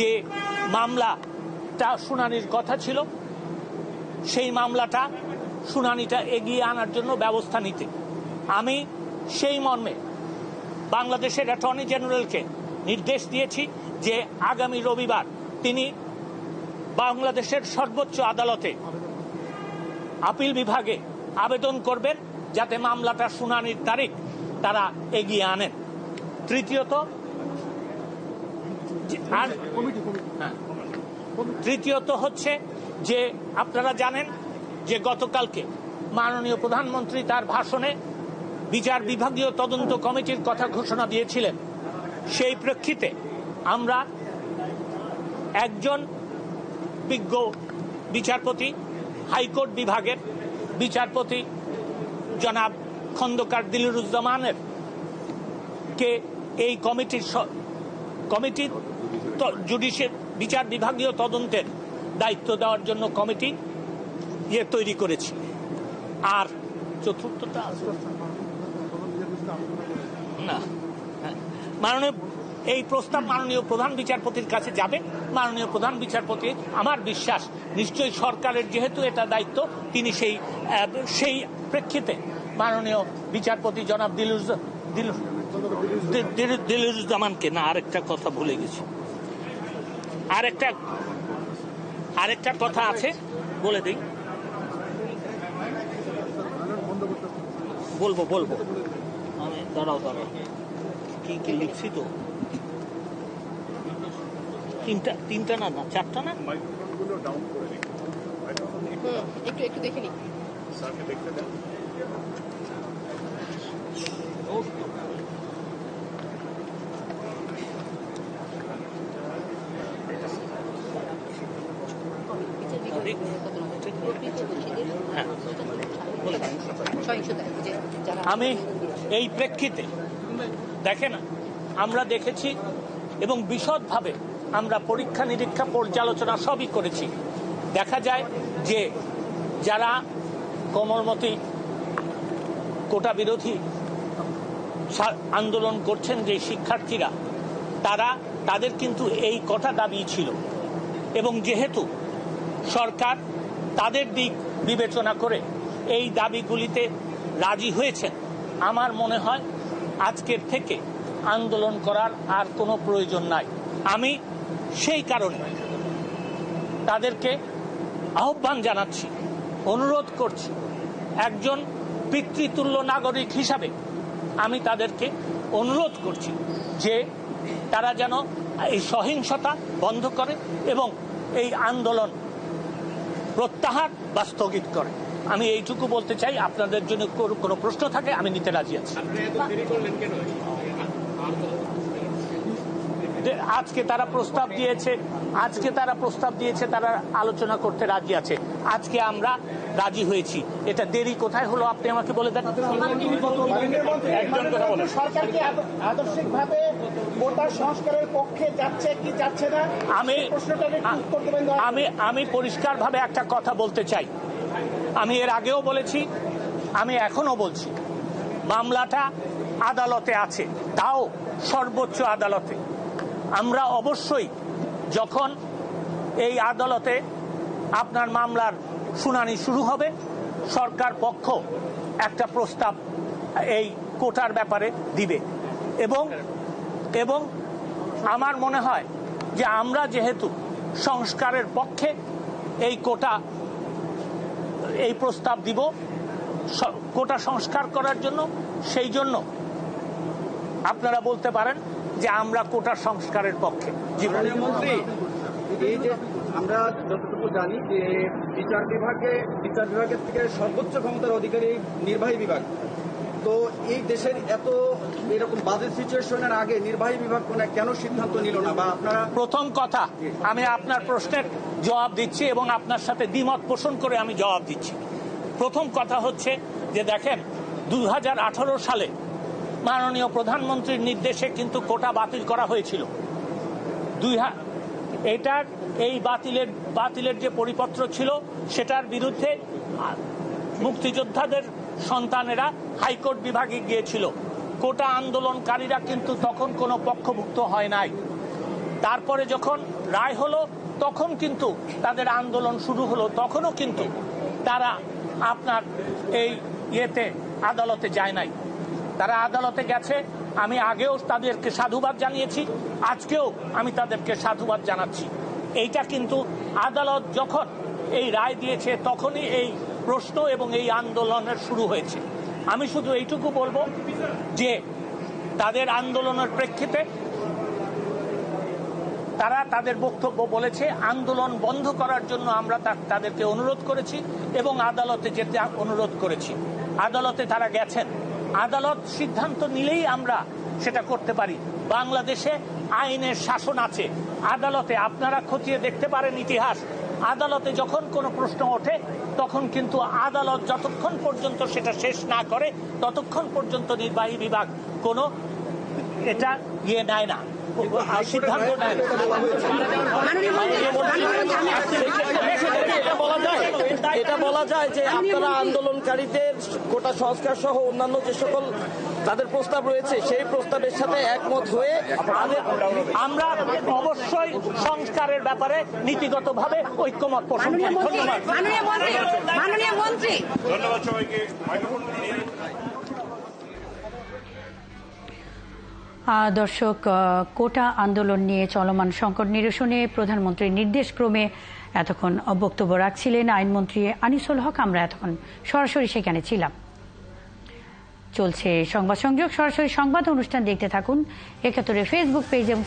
যে মামলাটা শুনানির কথা ছিল, সেই মামলাটা শুনানিটা এগিয়ে আনার জন্য ব্যবস্থা নিতে। আমি সেই মর্মে বাংলাদেশের অ্যাটর্নি জেনারেলকে নির্দেশ দিয়েছি যে আগামী রবিবার তিনি বাংলাদেশের সর্বোচ্চ আদালতে আপিল বিভাগে আবেদন করবেন, যাতে মামলাটা শুনানির তারিখ তারা এগিয়ে আনেন। তৃতীয়ত আর হ্যাঁ। তৃতীয়ত হচ্ছে যে আপনারা জানেন যে গতকালকে মাননীয় প্রধানমন্ত্রী তার ভাষণে বিচার বিভাগীয় তদন্ত কমিটির কথা ঘোষণা দিয়েছিলেন সেই প্রেক্ষিতে আমরা একজন বিজ্ঞ বিচারপতি, হাইকোর্ট বিভাগের বিচারপতি জনাব খন্দকার দিলুরুজ্জামানের কে এই কমিটির কমিটির জুডিশিয়াল বিচার বিভাগীয় তদন্তের দায়িত্ব দেওয়ার জন্য কমিটি ইয়ে তৈরি করেছি। আর চতুর্থটা না। মাননীয়, এই প্রস্তাব মাননীয় প্রধান বিচারপতির কাছে যাবে। মাননীয় প্রধান বিচারপতি, আমার বিশ্বাস, নিশ্চয়ই সরকারের যেহেতু এটা দায়িত্ব, তিনি সেই সেই প্রেক্ষিতে মাননীয় বিচারপতি জনাব দিলুজ দিলু দি- দিলু- না, আরেকটা কথা ভুলে গেছি। আরেকটা আরেকটা কথা আছে বলে দিই। বলব বলব। দাঁড়াও দাঁড়াও। কি কি লিখছি তো? তিনটা তিনটা না না চারটা না? একটু একটু দেখে নিই। স্যারকে দেখতে দেন বিচার বিভাগের কত নম্বর? প্রকৃত দোষীদের হ্যাঁ বলে দিন। সহিংসতা যে যারা আমি এই প্রেক্ষিতে, দেখেন, আমরা দেখেছি এবং বিশদভাবে আমরা পরীক্ষা নিরীক্ষা পর্যালোচনা সবই করেছি। দেখা যায় যে যারা কোমলমতি কোটা বিরোধী আন্দোলন করছেন যে শিক্ষার্থীরা, তারা, তাদের কিন্তু এই কথা দাবি ছিল। এবং যেহেতু সরকার তাদের দিক বিবেচনা করে এই দাবিগুলিতে রাজি হয়েছেন। আমার মনে হয় আজকের থেকে আন্দোলন করার আর কোনো প্রয়োজন নাই। আমি সেই কারণে তাদেরকে আহ্বান জানাচ্ছি, অনুরোধ করছি, একজন পিতৃতুল্য নাগরিক হিসাবে আমি তাদেরকে অনুরোধ করছি যে তারা যেন এই সহিংসতা বন্ধ করে এবং এই আন্দোলন প্রত্যাহার বা স্থগিত করে। আমি এইটুকু বলতে চাই আপনাদের জন্য কোনো- প্রশ্ন থাকে আমি নিতে রাজি আছি। আজকে তারা প্রস্তাব দিয়েছে আজকে তারা প্রস্তাব দিয়েছে তারা আলোচনা করতে রাজি আছে। আজকে আমরা রাজি হয়েছি। এটা দেরি কোথায় হলো আপনি আমাকে বলে দেন? একজন কথা বলেন। সরকার কি আদর্শিকভাবে কোটা সংস্কারের পক্ষে যাচ্ছে কি যাচ্ছে না আমি। আমি আমি পরিষ্কারভাবে একটা কথা বলতে চাই। আমি এর আগেও বলেছি, আমি এখনও বলছি, মামলাটা আদালতে আছে, তাও সর্বোচ্চ আদালতে। আমরা অবশ্যই যখন এই আদালতে আপনার মামলার শুনানি শুরু হবে, সরকার পক্ষ একটা প্রস্তাব এই কোটার ব্যাপারে দিবে। এবং এবং আমার মনে হয় যে আমরা যেহেতু সংস্কারের পক্ষে এই কোটা এই প্রস্তাব দিব কোটা সংস্কার করার জন্য, সেই জন্য। আপনারা বলতে পারেন যে আমরা কোটা সংস্কারের পক্ষে। আমরা যতটুকু জানি যে বিচার বিভাগে, বিচার বিভাগের থেকে সর্বোচ্চ ক্ষমতার অধিকারী নির্বাহী বিভাগ। তো এই দেশের এত এরকম বাজে সিচুয়েশনের আগে নির্বাহী বিভাগ কোনো কেন সিদ্ধান্ত নিল না? বা আপনারা প্রথম কথা, আমি আপনার প্রশ্নের জবাব দিচ্ছি এবং আপনার সাথে দ্বিমত পোষণ করে আমি জবাব দিচ্ছি। প্রথম কথা হচ্ছে যে দেখেন দু হাজার আঠারো সালে মাননীয় প্রধানমন্ত্রীর নির্দেশে কিন্তু কোটা বাতিল করা হয়েছিল। দুই এটার এই বাতিলের বাতিলের যে পরিপত্র ছিল, সেটার বিরুদ্ধে মুক্তিযোদ্ধাদের সন্তানেরা হাইকোর্ট বিভাগে গিয়েছিল। কোটা আন্দোলনকারীরা কিন্তু তখন কোনো পক্ষভুক্ত হয় নাই। তারপরে যখন রায় হলো, তখন কিন্তু তাদের আন্দোলন শুরু হলো। তখনও কিন্তু তারা আপনার এই ইয়েতে আদালতে যায় নাই। তারা আদালতে গেছে। আমি আগেও তাদেরকে সাধুবাদ জানিয়েছি। আজকেও আমি তাদেরকে সাধুবাদ জানাচ্ছি। এইটা কিন্তু আদালত যখন এই রায় দিয়েছে, তখনই এই প্রশ্ন এবং এই আন্দোলনের শুরু হয়েছে। আমি শুধু এইটুকু বলব যে তাদের আন্দোলনের প্রেক্ষিতে তারা তাদের বক্তব্য বলেছে, আন্দোলন বন্ধ করার জন্য আমরা তাদেরকে অনুরোধ করেছি এবং আদালতে যেতে অনুরোধ করেছি। আদালতে তারা গেছেন। আদালত সিদ্ধান্ত নিলেই আমরা সেটা করতে পারি। বাংলাদেশে আইনের শাসন আছে। আদালতে আপনারা খতিয়ে দেখতে পারেন ইতিহাস। আদালতে যখন কোনো প্রশ্ন ওঠে, তখন কিন্তু আদালত যতক্ষণ পর্যন্ত সেটা শেষ না করে, ততক্ষণ পর্যন্ত নির্বাহী বিভাগ কোনো, এটা ইয়ে নেয় না। সিদ্ধান্ত এটা বলা যায় এটা বলা যায় যে আপনারা আন্দোলনকারীদের গোটা সংস্কার সহ অন্যান্য যে সকল তাদের প্রস্তাব রয়েছে সেই প্রস্তাবের সাথে একমত হয়ে আমরা অবশ্যই সংস্কারের ব্যাপারে নীতিগতভাবে ঐক্যমত পোষণ করি। ধন্যবাদ। মাননীয় মন্ত্রী মাননীয় মন্ত্রী। ধন্যবাদ সবাইকে। দর্শক কোটা আন্দোলন নিয়ে চলমান সংকট নিরসনে প্রধানমন্ত্রীর নির্দেশক্রমে এতক্ষণ বক্তব্য রাখছিলেন আইনমন্ত্রী আনিসুল হক। আমরা এতক্ষণ সরাসরি সেখানে ছিলাম। চলছে সংবাদ সংযোগ। সরাসরি সংবাদ অনুষ্ঠান দেখতে থাকুন। একাত্তরের ফেসবুক পেজ এবং